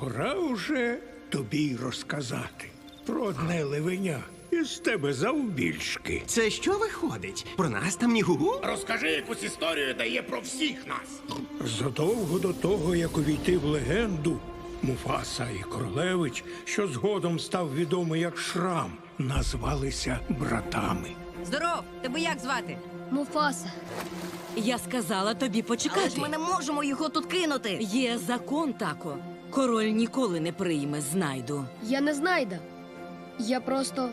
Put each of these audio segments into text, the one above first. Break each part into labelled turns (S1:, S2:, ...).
S1: Пора уже тобі розказати про одне левеня із тебе завбільшки.
S2: Це що виходить? Про нас там ні гугу?
S3: Розкажи якусь історію, де є про всіх нас.
S1: Задовго до того, як увійти в легенду, Муфаса і Королевич, що згодом став відомий як Шрам, назвалися братами.
S4: Здоров, тебе як звати?
S5: Муфаса.
S4: Я сказала тобі почекати.
S6: Але ж ми не можемо його тут кинути.
S4: Є закон, тако. Король ніколи не прийме знайду.
S5: Я не знайда. Я просто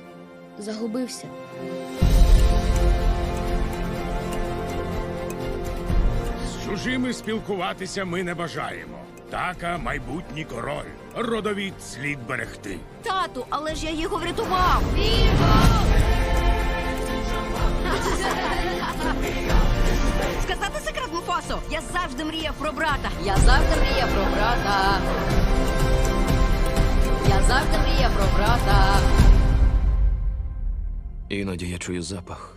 S5: загубився.
S3: З чужими спілкуватися ми не бажаємо. Така майбутній король. Родовід слід берегти.
S6: Тату, але ж я його врятував. Сказати секрет Я завжди мріяв про брата.
S7: Я завжди мріяв про брата. Я завжди мріяв про брата.
S8: Іноді я чую запах.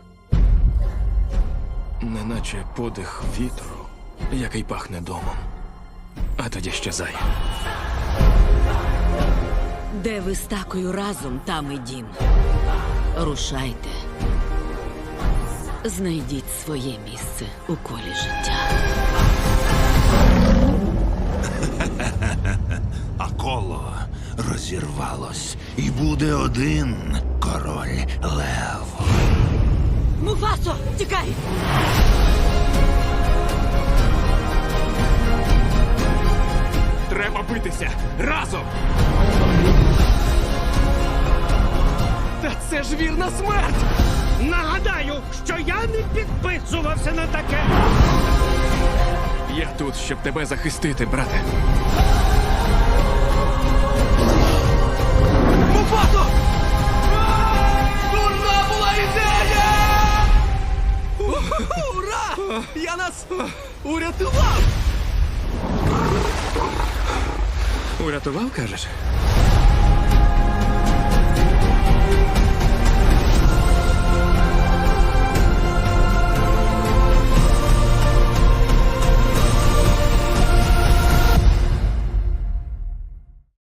S8: Неначе подих вітру, який пахне домом. А тоді щезає.
S4: Де ви з такою разом, там і дім. Рушайте. Знайдіть своє місце у колі життя.
S9: А коло розірвалось, і буде один король лев.
S4: Муфасо, тікай!
S8: Треба битися разом. Та це ж вірна смерть!
S1: Нагадаю, я не підписувався на таке.
S8: Я тут, щоб тебе захистити, брате. Муфасо! Дурна була ідея! Ура! Я нас урятував! Урятував, кажеш?